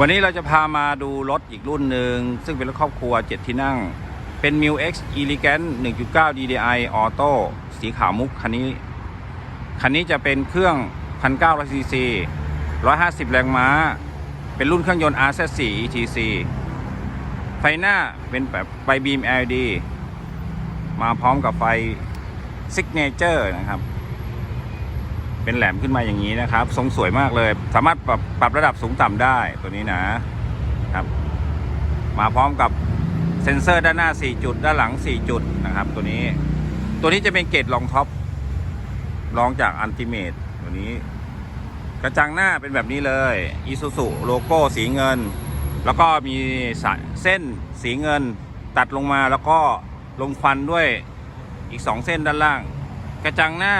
วันนี้เราจะพามาดูรถอีกรุ่นหนึ่ง ซึ่งเป็นรถครอบครัว 7 ที่นั่ง เป็น m i l X Elegant 1.9 DDI Auto สีขาวมุกคันนี้ คันนี้จะเป็นเครื่อง 1,900 cc 150 แรงม้า เป็นรุ่นเครื่องยนต์ RZ4 ETC ไฟหน้าเป็นแบบไฟบีม LED มาพร้อมกับไฟ Signature นะครับ เป็นแหลมขึ้นมาอย่างนี้นะครับ ทรงสวยมากเลย สามารถปรับปรับระดับสูงต่ำได้ตัวนี้นะครับ มาพร้อมกับเซ็นเซอร์ด้านหน้า 4 จุด ด้านหลัง 4 จุดนะครับ ตัวนี้ ตัวนี้จะเป็นเกรดรองท็อปรองจากอันติเมตตัวนี้ กระจังหน้าเป็นแบบนี้เลยอีซูซูโลโก้สีเงิน แล้วก็มีสเส้นสีเงินตัดลงมาแล้วก็ลงควันด้วยอีก 2 เส้นด้านล่าง กระจังหน้า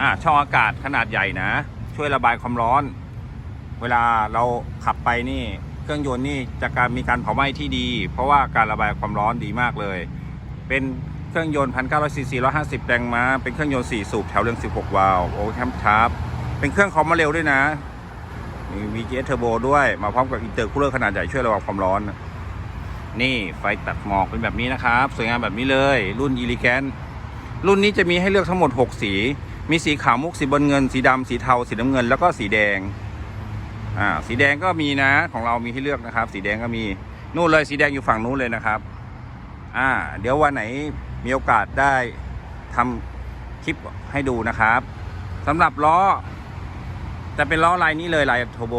อ่าช่องอากาศขนาดใหญ่นะ ช่วยระบายความร้อน เวลาเราขับไปนี่ เครื่องยนต์นี่จะการมีการเผาไหม้ที่ดี เพราะว่าการระบายความร้อนดีมากเลย เป็นเครื่องยนต์1,900ซีซี150แรงม้าเป็นเครื่องยนต์4สูบแถวเรือง16วาล์วโอ้แคมชาร์ปเป็นเครื่องคอมมาเร็วด้วยนะมี VGS Turbo ด้วยมาพร้อมกับอินเตอร์คูลเลอร์ขนาดใหญ่ช่วยระบายความร้อน นี่ไฟตัดหมอกเป็นแบบนี้นะครับ สวยงามแบบนี้เลย รุ่น e l e g a n t รุ่นนี้จะมีให้เลือกทั้งหมด 6 สี มีสีขาวมุกสีบนเงิน สีดำสีเทา สีน้ำเงิน แล้วก็สีแดง อ่า สีแดงก็มีนะ ของเรามีให้เลือกนะครับ สีแดงก็มีนู่นเลยสีแดงอยู่ฝั่งนู้นเลยนะครับ อ่า เดี๋ยววันไหนมีโอกาสได้ทำคลิปให้ดูนะครับสำหรับล้อจะเป็นล้อลายนี้เลยลายโทโบ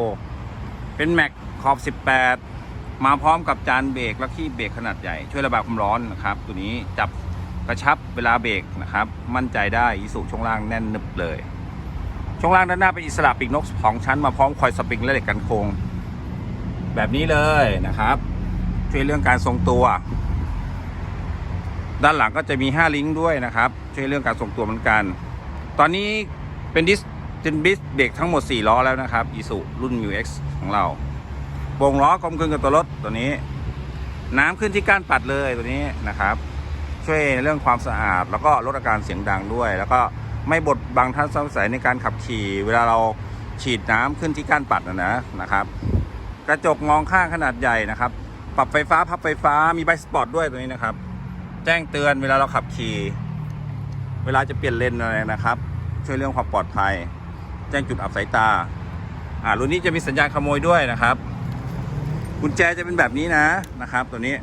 เป็นแม็กขอบ 18 มาพร้อมกับจานเบรกและขี้เบรกขนาดใหญ่ช่วยระบายความร้อนนะครับ ตัวนี้จับ กระชับเวลาเบรกนะครับ มั่นใจได้อีสุช่วงล่างแน่นหนึบเลย ช่วงล่างด้านหน้าเป็นอิสระปีกนกสองชั้นมาพร้อมคอยสปริงและเหล็กกันโค้งแบบนี้เลยนะครับ ช่วยเรื่องการทรงตัว ด้านหลังก็จะมี 5 ลิงก์ด้วยนะครับ ช่วยเรื่องการทรงตัวเหมือนกัน ตอนนี้เป็นดิสเป็นดิสเบรกทั้งหมด 4 ล้อแล้วนะครับอีสุรุ่น MX ของเราโป่งล้อกลมกลืนกับตัวรถตัวนี้ น้ำขึ้นที่ก้านปัดเลยตัวนี้นะครับ ช่วยในเรื่องความสะอาด แล้วก็ลดอาการเสียงดังด้วย แล้วก็ไม่บดบังทัศนวิสัยในการขับขี่ เวลาเราฉีดน้ำขึ้นที่ก้านปัดนะนะนะครับ กระจกมองข้างขนาดใหญ่นะครับ ปรับไฟฟ้าพับไฟฟ้ามีไบสปอร์ตด้วยตัวนี้นะครับ แจ้งเตือนเวลาเราขับขี่เวลาจะเปลี่ยนเลนอะไรนะครับ ช่วยเรื่องความปลอดภัย แจ้งจุดอับสายตาอ่ารุ่นนี้จะมีสัญญาณขโมยด้วยนะครับกุญแจจะเป็นแบบนี้นะนะครับ ตัวนี้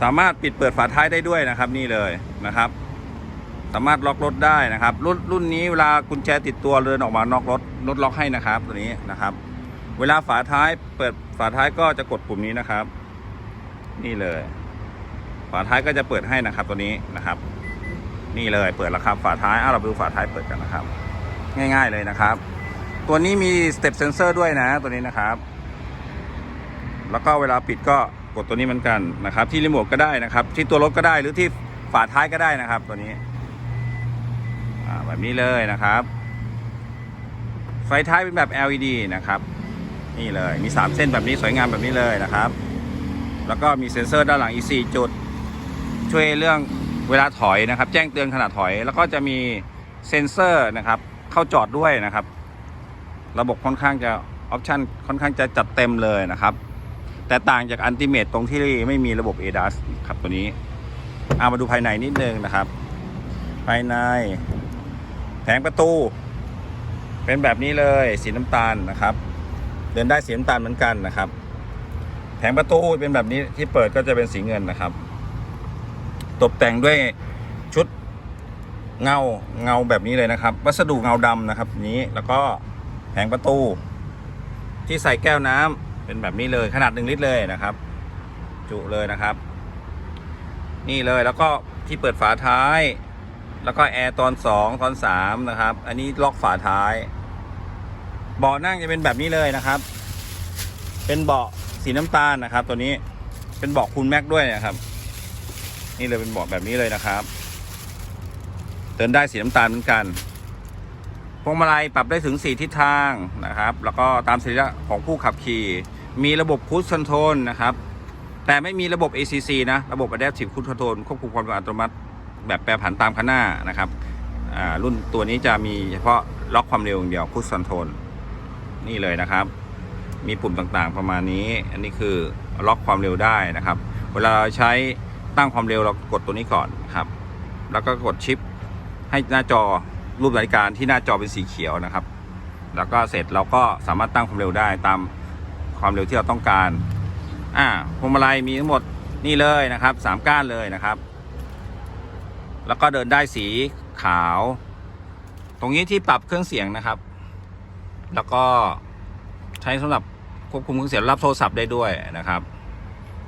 สามารถปิดเปิดฝาท้ายได้ด้วยนะครับ นี่เลยนะครับ สามารถล็อกรถได้นะครับ รุ่นรุ่นนี้เวลากุญแจติดตัวเดินออกมานอกรถรถล็อกให้นะครับ ตัวนี้นะครับ เวลาฝาท้ายเปิดฝาท้ายก็จะกดปุ่มนี้นะครับ นี่เลย ฝาท้ายก็จะเปิดให้นะครับ ตัวนี้นะครับ นี่เลยเปิดแล้วครับฝาท้ายเอะเราไปดูฝาท้ายเปิดกันนะครับ ง่าย ๆเลยนะครับ ตัวนี้มีสเต็ปเซนเซอร์ด้วยนะ ตัวนี้นะครับ แล้วก็เวลาปิดก็ กดตัวนี้เหมือนกันนะครับ ที่รีโมทก็ได้นะครับ ที่ตัวรถก็ได้หรือที่ฝาท้ายก็ได้นะครับ ตัวนี้แบบนี้เลยนะครับ ไฟท้ายเป็นแบบ LED นะครับ นี่เลยมี 3 เส้นแบบนี้สวยงามแบบนี้เลยนะครับ แล้วก็มีเซ็นเซอร์ด้านหลังอีก 4 จุด ช่วยเรื่องเวลาถอยนะครับ แจ้งเตือนขณะถอย แล้วก็จะมีเซ็นเซอร์นะครับ เข้าจอดด้วยนะครับ ระบบค่อนข้างจะออปชันค่อนข้างจะจัดเต็มเลยนะครับ แต่ต่างจากอันติเมตตรงที่ไม่มีระบบ ADAS ครับตัวนี้เอามาดูภายในนิดนึงนะครับ ภายใน แผงประตู เป็นแบบนี้เลยสีน้ำตาลนะครับ เดินได้สีน้ำตาลเหมือนกันนะครับ แผงประตูเป็นแบบนี้ที่เปิดก็จะเป็นสีเงินนะครับ ตกแต่งด้วยชุดเงาเงาแบบนี้เลยนะครับ วัสดุเงาดำนะครับนี้แล้วก็แผงประตู ที่ใส่แก้วน้ำ เป็นแบบนี้เลยขนาดหนึ่งลิตรเลยนะครับ จุเลยนะครับ นี่เลยแล้วก็ที่เปิดฝาท้าย แล้วก็แอร์ตอนสองตอนสามนะครับ อันนี้ล็อกฝาท้ายเบาะนั่งจะเป็นแบบนี้เลยนะครับ เป็นเบาะสีน้ำตาลนะครับ ตัวนี้เป็นเบาะคูลแม็กด้วยนะครับ นี่เลยเป็นเบาะแบบนี้เลยนะครับเดินได้สีน้ำตาลเหมือนกันพวงมาลัยปรับได้ถึง 4 ทิศทางนะครับ แล้วก็ตามสรีระของผู้ขับขี่ มีระบบคู i คอนโทรลนะครับ แต่ไม่มีระบบ ACC นะ ระบบ Adaptive Cruise Control ควบคุมความเร็วอัตโนมัติ แบบแปรผันตามข้างหน้านะครับอ่ารุ่นตัวนี้จะมีเฉพาะล็อกความเร็วอย่างเดียวคู i คอนโทรลนี่เลยนะครับ มีปุ่มต่างๆประมาณนี้ อันนี้คือล็อกความเร็วได้นะครับ เวลาเราใช้ตั้งความเร็วเรากดตัวนี้ก่อนครับ แล้วก็กดชิปให้หน้าจอรูปนาฬิกาที่หน้าจอเป็นสีเขียวนะครับ แล้วก็เสร็จเราก็สามารถตั้งความเร็วได้ตาม ความเร็วที่เราต้องการ อ่าพวงมาลัยมีทั้งหมดนี่เลยนะครับสามก้านเลยนะครับ แล้วก็เดินได้สีขาว ตรงนี้ที่ปรับเครื่องเสียงนะครับ แล้วก็ใช้สำหรับควบคุมเครื่องเสียงรับโทรศัพท์ได้ด้วยนะครับ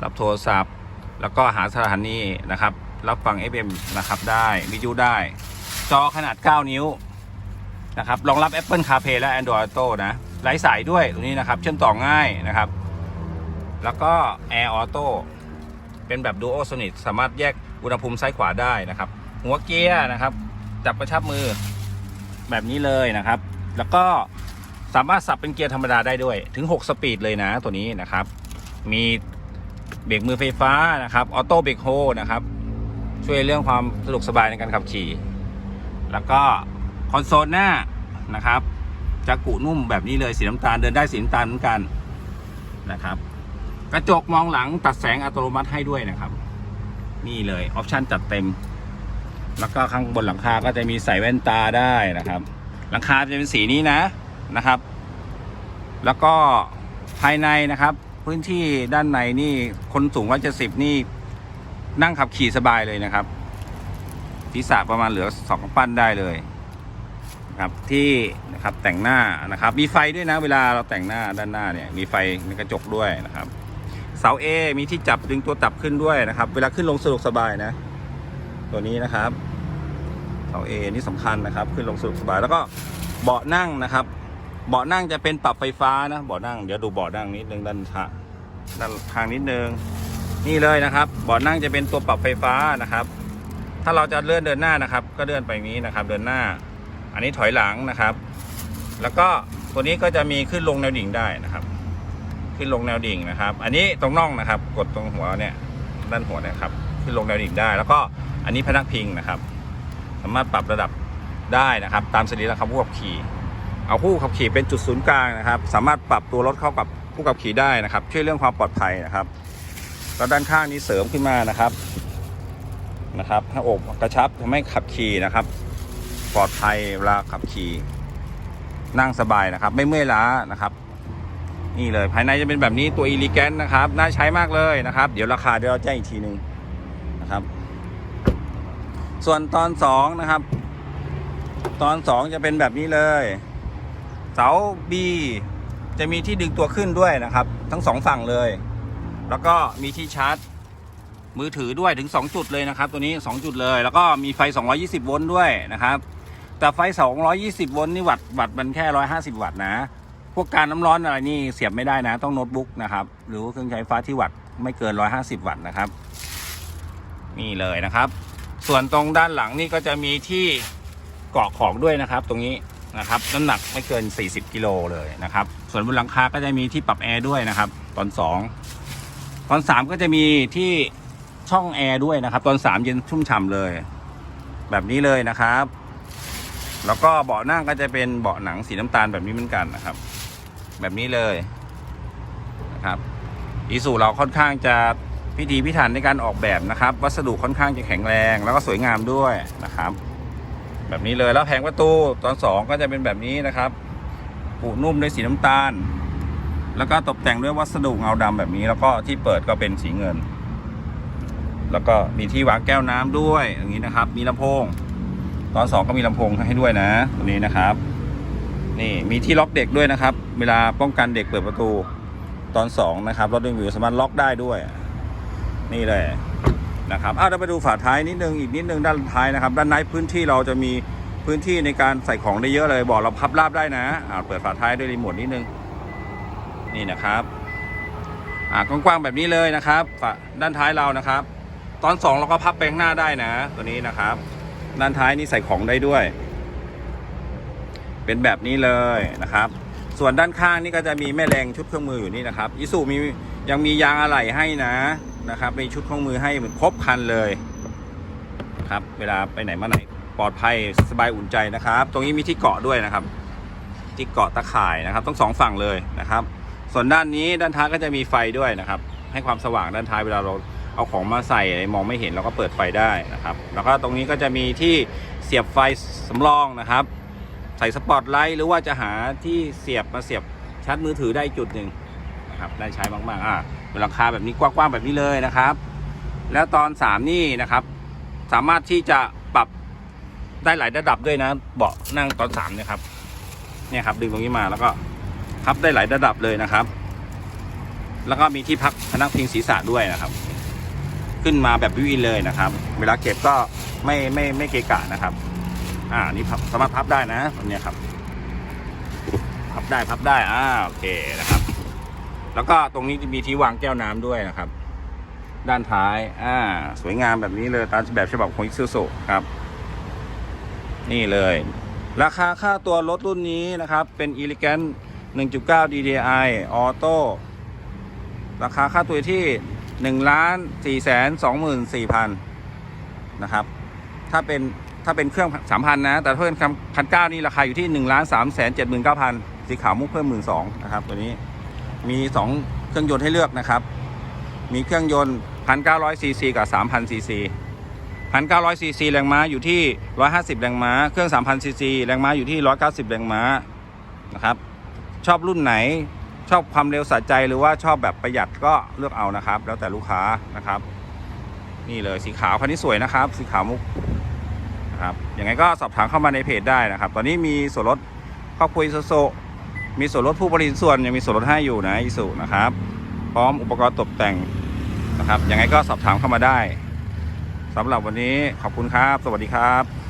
รับโทรศัพท์ แล้วก็หาสถานีนะครับ รับฟัง FM นะครับได้วิทยุได้ จอขนาด 9 นิ้วนะครับรองรับ Apple CarPlay และ Android Auto นะ ไร้สายด้วยตรงนี้นะครับ เชื่อมต่อง่ายนะครับ แล้วก็ Air Auto เป็นแบบ Duo Sonic สามารถแยกอุณหภูมิซ้ายขวาได้นะครับ หัวเกียร์นะครับ จับกระชับมือแบบนี้เลยนะครับ แล้วก็สามารถสับเป็นเกียร์ธรรมดาได้ด้วยถึง 6 สปีดเลยนะตัวนี้นะครับ มีเบรกมือไฟฟ้านะครับออโต้เบรกโฮนะครับ ช่วยเรื่องความสะดวกสบายในการขับขี่ แล้วก็คอนโซลหน้านะครับ จะกุนุ่มแบบนี้เลยสีน้ำตาลเดินได้สีน้ำตาลเหมือนกันนะครับ กระจกมองหลังตัดแสงอัตโนมัติให้ด้วยนะครับ นี่เลยออปชันจัดเต็ม แล้วก็ข้างบนหลังคาก็จะมีใส่แว่นตาได้นะครับ หลังคาจะเป็นสีนี้นะนะครับ แล้วก็ภายในนะครับ พื้นที่ด้านในนี่คนสูงร้อยเจ็ดสิบนี่นั่งขับขี่สบายเลยนะครับศีรษะประมาณเหลือสองปั้นได้เลย นะครับที่นะครับแต่งหน้านะครับ มีไฟด้วยนะเวลาเราแต่งหน้าด้านหน้าเนี่ยมีไฟในกระจกด้วยนะครับ เสา A มีที่จับดึงตัวจับขึ้นด้วยนะครับ เวลาขึ้นลงสะดวกสบายนะ ตัวนี้นะครับเสา A นี่สำคัญนะครับ ขึ้นลงสะดวกสบายแล้วก็เบาะนั่งนะครับ เบาะนั่งจะเป็นปรับไฟฟ้านะเบาะนั่งเดี๋ยวดูเบาะนั่งนิดนึงด้านทางด้านทางนิดนึงนี่เลยนะครับเบาะนั่งจะเป็นตัวปรับไฟฟ้านะครับ ถ้าเราจะเลื่อนเดินหน้านะครับ ก็เลื่อนไปนี้นะครับ เดินหน้า อันนี้ถอยหลังนะครับ แล้วก็ตัวนี้ก็จะมีขึ้นลงแนวดิ่งได้นะครับ ขึ้นลงแนวดิ่งนะครับ อันนี้ตรงน่องนะครับ กดตรงหัวเนี่ยด้านหัวนะครับ ขึ้นลงแนวดิ่งได้ แล้วก็อันนี้พนักพิงนะครับ สามารถปรับระดับได้นะครับ ตามสรีระขับผู้ขับขี่ เอาผู้ขับขี่เป็นจุดศูนย์กลางนะครับ สามารถปรับตัวรถเข้ากับผู้ขับขี่ได้นะครับ ช่วยเรื่องความปลอดภัยนะครับแล้วด้านข้างนี้เสริมขึ้นมานะครับนะครับให้อกกระชับทำให้ขับขี่นะครับ ปลอดภัยเวลาขับขี่นั่งสบายนะครับ ไม่เมื่อยล้านะครับ นี่เลยภายในจะเป็นแบบนี้ตัวอีลิแกนนะครับ น่าใช้มากเลยนะครับ เดี๋ยวราคาเดี๋ยวเราแจ้งอีกทีหนึ่งนะครับ ส่วนตอนสองนะครับ ตอนสองจะเป็นแบบนี้เลย เสา B จะมีที่ดึงตัวขึ้นด้วยนะครับ ทั้งสองฝั่งเลย แล้วก็มีที่ชาร์จ มือถือด้วยถึง 2 จุดเลยนะครับ ตัวนี้ 2 จุดเลย แล้วก็มีไฟ 220 โวลต์ด้วยนะครับ แต่ไฟ 220 โวลต์นี่วัตต์วัตต์มันแค่ 150 วัตต์นะ พวกการน้ำร้อนอะไรนี่เสียบไม่ได้นะ ต้องโน้ตบุ๊กนะครับ หรือเครื่องใช้ไฟฟ้าที่วัตต์ไม่เกิน 150 วัตต์นะครับ นี่เลยนะครับ ส่วนตรงด้านหลังนี่ก็จะมีที่เกาะของด้วยนะครับ ตรงนี้นะครับน้ำหนักไม่เกิน 40 กิโลเลยนะครับ ส่วนบนหลังคาก็จะมีที่ปรับแอร์ด้วยนะครับ ตอน 2 ตอน 3 ก็จะมีที่ช่องแอร์ด้วยนะครับ ตอน 3 เย็นชุ่มฉ่ำเลย แบบนี้เลยนะครับ แล้วก็เบาะนั่งก็จะเป็นเบาะหนังสีน้ำตาลแบบนี้เหมือนกันนะครับ แบบนี้เลยนะครับอีซูเราค่อนข้างจะพิถีพิถันในการออกแบบนะครับ วัสดุค่อนข้างจะแข็งแรง แล้วก็สวยงามด้วยนะครับ แบบนี้เลยแล้วแผงประตูตอนสองก็จะเป็นแบบนี้นะครับปูนุ่มด้วยสีน้ำตาล แล้วก็ตกแต่งด้วยวัสดุเงาดำแบบนี้ แล้วก็ที่เปิดก็เป็นสีเงิน แล้วก็มีที่วางแก้วน้ำด้วยอย่างนี้นะครับ มีลำโพง ตอนสองก็มีลำโพงให้ด้วยนะตัวนี้นะครับ นี่มีที่ล็อกเด็กด้วยนะครับ เวลาป้องกันเด็กเปิดประตู ตอนสองนะครับรถดึงวิวสามารถล็อกได้ด้วย นี่เลยนะครับอ้าวเราไปดูฝาท้ายนิดนึงอีกนิดนึงด้านท้ายนะครับ ด้านในพื้นที่เราจะมีพื้นที่ในการใส่ของได้เยอะเลยบอกเราพับราบได้นะอ่าเปิดฝาท้ายด้วยรีโมทนิดนึง นี่นะครับอ่ากว้างๆแบบนี้เลยนะครับฝาด้านท้ายเรานะครับ ตอนสองเราก็พับไปข้างหน้าได้นะ ตัวนี้นะครับ ด้านท้ายนี่ใส่ของได้ด้วย เป็นแบบนี้เลยนะครับ ส่วนด้านข้างนี่ก็จะมีแม่แรงชุดเครื่องมืออยู่นี่นะครับอิสุมียังมียางอะไหล่ให้นะนะครับมีชุดเครื่องมือให้เหมือนครบคันเลยครับ เวลาไปไหนมาไหนปลอดภัยสบายอุ่นใจนะครับ ตรงนี้มีที่เกาะด้วยนะครับ ที่เกาะตะข่ายนะครับต้องสองฝั่งเลยนะครับ ส่วนด้านนี้ด้านท้ายก็จะมีไฟด้วยนะครับ ให้ความสว่างด้านท้ายเวลาเรา เอาของมาใส่มองไม่เห็นเราก็เปิดไฟได้นะครับ แล้วก็ตรงนี้ก็จะมีที่เสียบไฟสำรองนะครับ ใส่สปอตไลท์หรือว่าจะหาที่เสียบมาเสียบชาร์จมือถือได้จุดหนึ่งนะครับได้ใช้มากๆอ่าเป็นราคาแบบนี้กว้างๆแบบนี้เลยนะครับ แล้วตอน 3 นี่นะครับ สามารถที่จะปรับได้หลายระดับด้วยนะ เบาะนั่งตอน3เนี่ยครับเนี่ยครับดึงตรงนี้มาแล้วก็พับได้หลายระดับเลยนะครับ แล้วก็มีที่พักพนักพิงศีรษะด้วยนะครับ ขึ้นมาแบบวิวอินเลยนะครับ เวลาเก็บก็ไม่ไม่ไม่เกะกะนะครับ อ่านี่พับสามารถพับได้นะแบบเนี้ครับ พับได้พับได้อ่าโอเคนะครับ แล้วก็ตรงนี้จะมีที่วางแก้วน้ำด้วยนะครับ ด้านท้าย อ่า สวยงามแบบนี้เลยตามแบบฉบับของ Isuzu ครับ นี่เลย ราคาค่าตัวรถรุ่นนี้นะครับ เป็น Elegant 1.9 DDI Auto ราคาค่าตัวอ ยู่ที่1ล้าน4แสน24,000นะครับ ถ้าเป็นถ้าเป็นเครื่อง3,000นะ แต่ถ้าเป็นพันเก้านี่ราคาอยู่ที่1ล้าน3แสน79,000สีขาวมุกเพิ่ม12,000นะครับ ตัวนี้มี2เครื่องยนต์ให้เลือกนะครับ มีเครื่องยนต์1,900ซีซีกับ3,000ซีซี1,900ซีซีแรงม้าอยู่ที่150แรงม้า เครื่อง3,000ซีซีแรงม้าอยู่ที่190แรงม้านะครับ ชอบรุ่นไหน ชอบความเร็วสะใจหรือว่าชอบแบบประหยัดก็เลือกเอานะครับ แล้วแต่ลูกค้านะครับ นี่เลยสีขาวคันนี้สวยนะครับ สีขาวมุกนะครับยังไงก็สอบถามเข้ามาในเพจได้นะครับ ตอนนี้มีส่วนลดครอบครัวอิซูซุมีส่วนลดผู้บริหารส่วนยังมีส่วนลดให้อยู่นะอิสุนะครับ พร้อมอุปกรณ์ตกแต่งนะครับยังไงก็สอบถามเข้ามาได้สำหรับวันนี้ขอบคุณครับ สวัสดีครับ